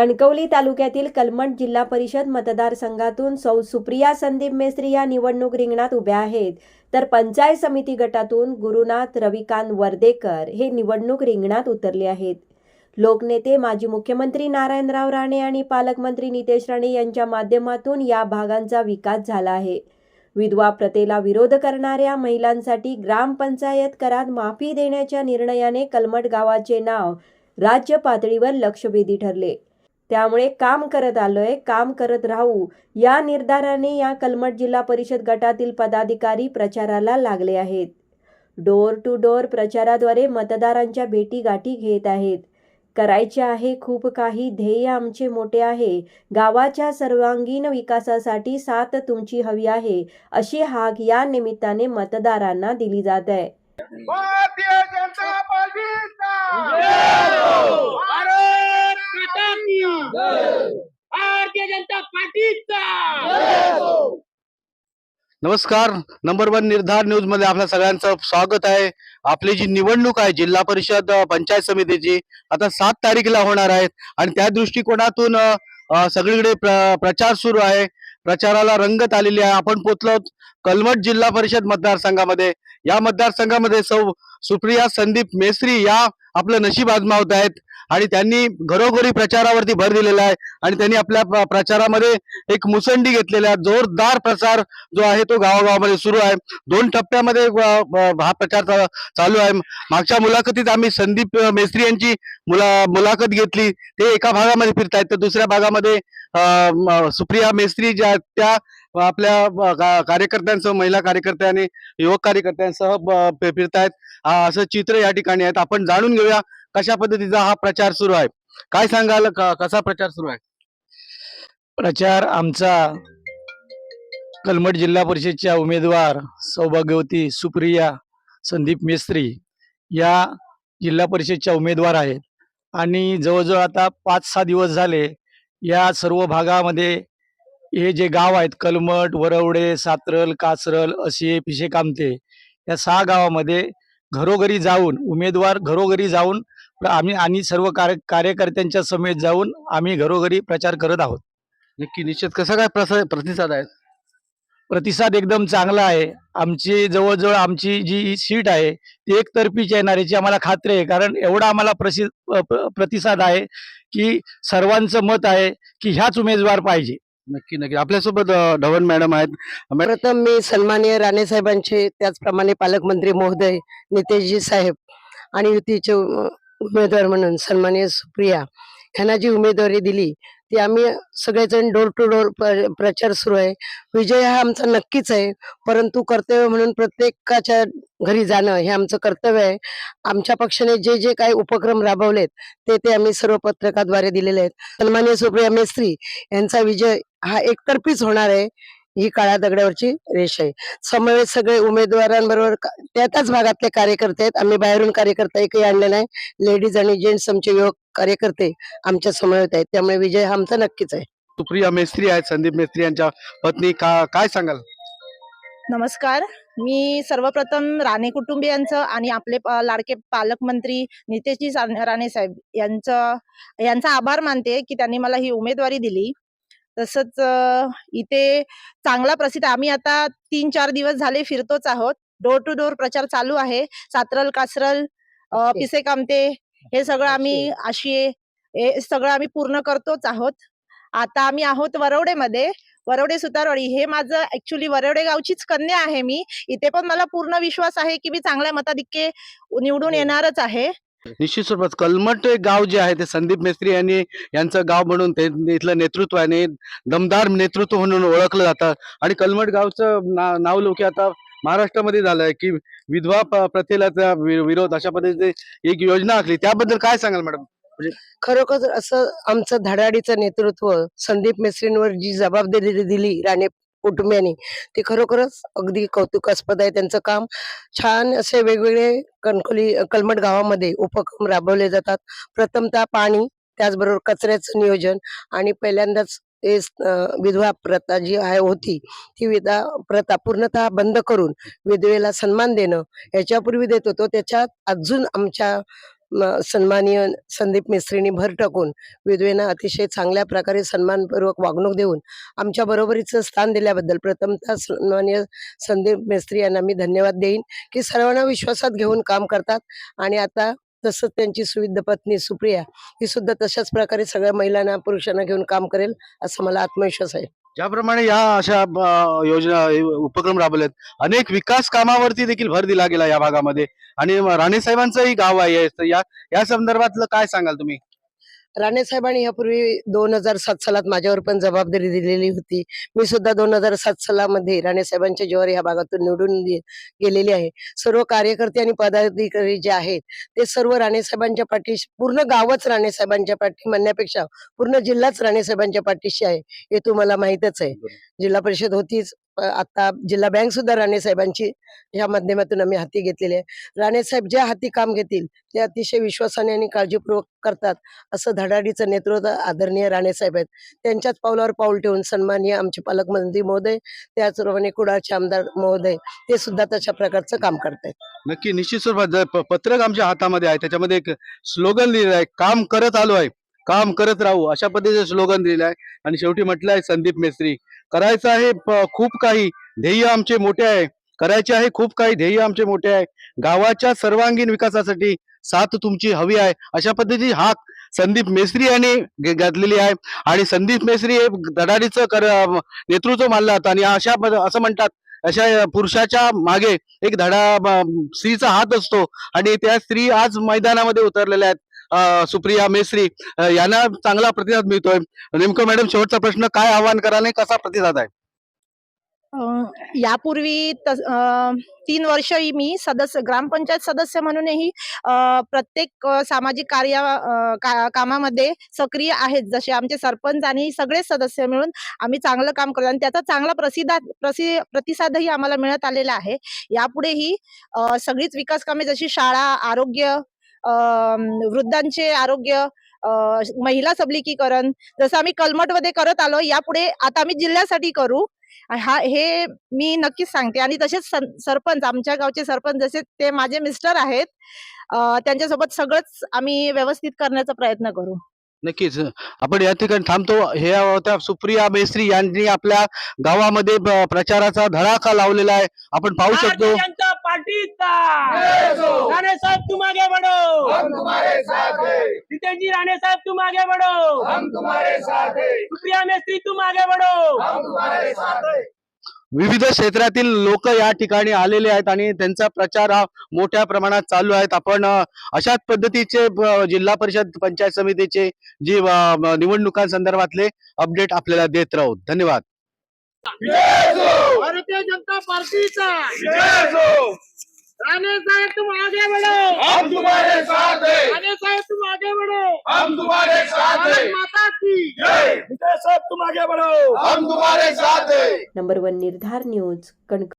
कणकवली तालुक्यातील कलमट जिल्हा परिषद मतदारसंघातून सौ सुप्रिया संदीप मेस्त्री या निवडणूक रिंगणात उभ्या आहेत. तर पंचायत समिती गटातून गुरुनाथ रविकांत वर्देकर हे निवडणूक रिंगणात उतरले आहेत. लोकनेते माजी मुख्यमंत्री नारायणराव राणे आणि पालकमंत्री नितेश राणे यांच्या माध्यमातून या भागांचा विकास झाला आहे. विधवा प्रतेला विरोध करणाऱ्या महिलांसाठी ग्रामपंचायत करात माफी देण्याच्या निर्णयाने कलमट गावाचे नाव राज्य पातळीवर लक्षवेधी ठरले. त्यामुळे काम करत आलोय काम करत राहू. या निर्धाराने या कलमट जिल्हा परिषद गटातील पदाधिकारी प्रचाराला लागले आहेत. डोर टू डोर प्रचाराद्वारे मतदारांच्या भेटी गाठी घेत आहेत. करायचे आहे खूप काही ध्येय आमचे मोठे आहे. गावाच्या सर्वांगीण विकासासाठी साथ तुमची हवी आहे अशी हाक या निमित्ताने मतदारांना दिली जात आहे. भारतीय जनता पार्टीचा भारत माता की भारतीय जनता पार्टीचा। नमस्कार नंबर वन निर्धार न्यूजमध्ये आपल्या सगळ्यांचं स्वागत आहे. आपली जी निवडणूक आहे जिल्हा परिषद पंचायत समितीची आता सात तारीखला होणार आहेत आणि त्या दृष्टिकोनातून सगळीकडे प्र- प्रचार सुरू आहे. प्रचाराला रंगत आलेली आहे. आपण पोचलो कलमट जिल्हा परिषद मतदारसंघामध्ये. या मतदारसंघामध्ये सौ सुप्रिया संदीप मेस्त्री या आपलं नशीब आजमावत आहेत. आणि त्यांनी घरोघरी प्रचारावरती भर दिलेला आहे. आणि त्यांनी आपल्या प्रचारामध्ये एक मुसंडी घेतलेला आहे. जोरदार प्रचार जो आहे तो गावागावामध्ये सुरू आहे. दोन टप्प्यामध्ये हा प्रचार चा- चालू आहे. मागच्या मुलाखतीत आम्ही संदीप मेस्त्री यांची मुला मुलाखत घेतली. ते एका भागामध्ये फिरतायत. तर दुसऱ्या भागामध्ये सुप्रिया मेस्त्री ज्या त्या आपल्या कार्यकर्त्यांसह महिला कार्यकर्त्या आणि युवक कार्यकर्त्यांसह फिरतायत. असं चित्र या ठिकाणी आहेत. आपण जाणून घेऊया कशा पद्धतीचा हा प्रचार सुरू आहे? काय सांगाल? का कसा प्रचार सुरू आहे? प्रचार आमचा कलमट जिल्हा परिषदच्या उमेदवार सौभाग्यवती सुप्रिया संदीप मेस्त्री या जिल्हा परिषदच्या उमेदवार आहेत. आणि जवळजवळ आता पाच सहा दिवस झाले या सर्व भागामध्ये हे जे गाव आहेत कलमट वरवडे सातरल कासरल असे पिशे कामते या सहा गावामध्ये घरोघरी जाऊन उमेदवार घरोघरी जाऊन आम्ही आणि सर्व कार्य कार्यकर्त्यांच्या समेत जाऊन आम्ही घरोघरी प्रचार करत आहोत. नक्की निश्चित. कसा काय प्रसा- प्रतिसाद आहे? प्रतिसाद एकदम चांगला आहे. आमची जवळजवळ आमची जी सीट आहे ती एकतर्फीच येणार याची आम्हाला खात्री आहे. कारण एवढा आम्हाला प्रसि प्रतिसाद आहे की सर्वांचं मत आहे की ह्याच उमेदवार पाहिजे. नक्की नक्की. आपल्यासोबत ढवण मॅडम आहेत. मॅडम प्रथम मी सन्माननीय राणे साहेबांचे त्याचप्रमाणे पालकमंत्री महोदय नितेशजी साहेब आणि युतीचे उमेदवार म्हणून सन्मान्य सुप्रिया यांना जी उमेदवारी दिली. ती आम्ही सगळेजण डोर टू डोर प्रचार सुरू आहे. विजय हा आमचा नक्कीच आहे. परंतु कर्तव्य म्हणून प्रत्येकाच्या घरी जाणं हे आमचं कर्तव्य आहे. आमच्या पक्षाने जे जे काही उपक्रम राबवलेत ते ते आम्ही सर्व पत्रकाद्वारे दिलेले आहेत. सन्मान्य सुप्रिया मेस्त्री यांचा विजय हा एकतर्फीच होणार आहे. ही काळ्या दगडावरची रेष आहे. समवेत सगळे उमेदवारांबरोबर त्या त्याच भागातले कार्यकर्ते आहेत. आम्ही बाहेरून कार्यकर्ता एकही आणले नाही. लेडीज आणि जेंट्स आमचे युवक कार्यकर्ते आमच्या समवेत आहेत. त्यामुळे विजय हा आमचा नक्कीच आहे. सुप्रिया मेस्त्री आहेत. संदीप मेस्त्री यांच्या पत्नी. का काय सांगाल? नमस्कार. मी सर्वप्रथम राणे कुटुंबियांचं आणि आपले लाडके पालकमंत्री नितेशजी राणे साहेब यांचं यांचा आभार मानते की त्यांनी मला ही उमेदवारी दिली. तसंच इथे चांगला प्रसिद्ध आम्ही आता तीन चार दिवस झाले फिरतोच आहोत. डोर टू डोर प्रचार चालू आहे. सातरल कासरल पिसे कामते हे सगळं आम्ही आशिये हे सगळं आम्ही पूर्ण करतोच आहोत. आता आम्ही आहोत वरवडेमध्ये. वरवडे सुतारवाडी हे माझं ऍक्च्युली वरवडे गावचीच कन्या आहे मी. इथे पण मला पूर्ण विश्वास आहे की मी चांगल्या मताधिक्ये निवडून येणारच आहे. निश्चित स्वरूपात कलमट एक गाव जे आहे ते संदीप मेस्त्री यांनी यांचं गाव म्हणून ते इथलं नेतृत्व आहे दमदार नेतृत्व म्हणून ओळखलं जातं. आणि कलमट गावचं ना नाव लोक आता महाराष्ट्रामध्ये झालंय की विधवा प्रथेला विरोध अशा पद्धतीने एक योजना आखली. त्याबद्दल काय सांगाल मॅडम? म्हणजे खरोखर असं आमचं धडाडीचं नेतृत्व संदीप मेस्त्रींवर जी जबाबदारी दिली राणे कुटुंबियांनी. ते खरोखरच अगदी कौतुकास्पद आहे. त्यांचं काम छान असे वेगवेगळे कणकोली कलमट गावामध्ये उपक्रम राबवले जातात. प्रथमतः पाणी त्याचबरोबर कचऱ्याचं नियोजन आणि पहिल्यांदाच ते विधवा प्रथा जी आहे होती. ती विधा प्रथा पूर्णतः बंद करून विधवेला सन्मान देणं याच्यापूर्वी देत होतो. त्याच्यात अजून आमच्या म- सन्माननीय संदीप मिस्त्रींनी भर टाकून विधवेंना अतिशय चांगल्या प्रकारे सन्मानपूर्वक वागणूक देऊन आमच्या बरोबरीचं स्थान दिल्याबद्दल प्रथमतः सन्माननीय संदीप मिस्त्री यांना मी धन्यवाद देईन की सर्वांना विश्वासात घेऊन काम करतात आणि आता तसंच त्यांची सुविध पत्नी सुप्रिया ही सुद्धा तशाच प्रकारे सगळ्या महिलांना पुरुषांना घेऊन काम करेल असं मला आत्मविश्वास आहे. ज्याप्रमाणे या अशा योजना उपक्रम राबवलेत. अनेक विकास कामावरती देखील भर दिला गेला या भागामध्ये. आणि राणे साहेबांचंही गाव आहे. या या संदर्भातलं काय सांगाल तुम्ही? राणे साहेबांनी यापूर्वी दोन हजार सात सालात माझ्यावर पण जबाबदारी दिलेली होती. मी सुद्धा दोन हजार सात सालामध्ये राणे साहेबांच्या जीवावर या भागातून निवडून गेलेली आहे. सर्व कार्यकर्ते आणि पदाधिकारी जे आहेत ते सर्व राणे साहेबांच्या पाठीशी पूर्ण गावच राणे साहेबांच्या पाठी म्हणण्यापेक्षा पूर्ण जिल्हाच राणे साहेबांच्या पाठीशी आहे हे तुम्हाला माहीतच आहे. जिल्हा परिषद होतीच आता जिल्हा बँक सुद्धा राणे साहेबांची ह्या माध्यमातून आम्ही हाती घेतलेली आहे. राणे साहेब ज्या हाती काम घेतील ते अतिशय विश्वासाने आणि काळजीपूर्वक करतात असं धडाडीचं नेतृत्व आदरणीय राणे साहेब आहेत. त्यांच्याच पावलावर पाऊल ठेवून सन्माननीय आमचे पालकमंत्री महोदय त्याचप्रमाणे कुडाळचे आमदार महोदय ते सुद्धा तशा प्रकारचं काम करतायत नक्की निश्चित स्वरूपात जर प- पत्रक आमच्या हातामध्ये आहे त्याच्यामध्ये एक स्लोगन लिहिलं आहे काम करत आलो आहे काम करत राहू अशा पद्धतीचं स्लोगन दिलेलं आहे. आणि शेवटी म्हटलं आहे संदीप मेस्त्री करायचं आहे प- खूप काही ध्येय आमचे मोठे आहे. करायचे आहे खूप काही ध्येय आमचे मोठे आहे. गावाच्या सर्वांगीण विकासासाठी साथ तुमची हवी आहे. अशा पद्धतीची हाक संदीप मेस्त्री यांनी घे- घातलेली आहे. आणि संदीप मेस्त्री हे धडाडीचं कर नेतृत्व मानलं जातं. आणि अशा असं म्हणतात अशा पुरुषाच्या मागे एक धडा स्त्रीचा हात असतो. आणि त्या स्त्री आज मैदानामध्ये उतरलेल्या आहेत. सुप्रिया मेस्त्री यांना चांगला प्रतिसाद मिळतोय. नेमकं मॅडम शेवटचा प्रश्न काय आव्हान कराने कसा प्रतिसाद आहे? यापूर्वी तीन वर्ष मी सदस्य ग्रामपंचायत सदस्य म्हणूनही प्रत्येक सामाजिक कार्य का- कामामध्ये सक्रिय आहेत. जसे आमचे सरपंच आणि सगळे सदस्य मिळून आम्ही चांगलं काम करतो. आणि त्याचा चांगला प्रसिद्धा प्रसि प्रतिसादही आम्हाला मिळत आलेला आहे. यापुढेही सगळीच विकास कामे जशी शाळा आरोग्य वृद्धांचे आरोग्य महिला सबलीकीकरण जसं आम्ही कलमटमध्ये करत आलो यापुढे आता आम्ही जिल्ह्यासाठी करू. हा हे मी नक्कीच सांगते. आणि तसेच सरपंच आमच्या गावचे सरपंच जसे ते माझे मिस्टर आहेत त्यांच्यासोबत सगळंच आम्ही व्यवस्थित करण्याचा प्रयत्न करू. नक्कीच. आपण या ठिकाणी थांबतो. हे होत्या सुप्रिया मेस्त्री यांनी आपल्या गावामध्ये प्रचाराचा धडाका लावलेला आहे. आपण पाहू शकतो. पार्टीचा राणे साहेब तुम आगे बढ़ो. हम तुम्हारे साथ हैं. जितेंद्र जी राणे साहेब तुम आगे बढ़ो. हम तुम्हारे साथ हैं. सुप्रिया मेस्त्री तुम आगे बढ़ो. हम तुम्हारे साथ हैं. विविध क्षेत्रातील लोक या ठिकाणी आलेले आहेत आणि त्यांचा प्रचार हा मोठ्या प्रमाणात चालू आहेत. आपण अशाच पद्धतीचे जिल्हा परिषद पंचायत समितीचे जी निवडणुकांसंदर्भातले अपडेट आपल्याला देत राहू. धन्यवाद. भारतीय जनता पार्टीचा. राणे साहेब तुम आगे बढ़ो हम तुम्हारे साथ हैं. राणे साहेब तुम आगे बढ़ो हम तुम्हारे साथ हैं. माता की. जय. विजय साहेब तुम आगे बढ़ो हम तुम्हारे साथ हैं. नंबर वन निर्धार न्यूज कणक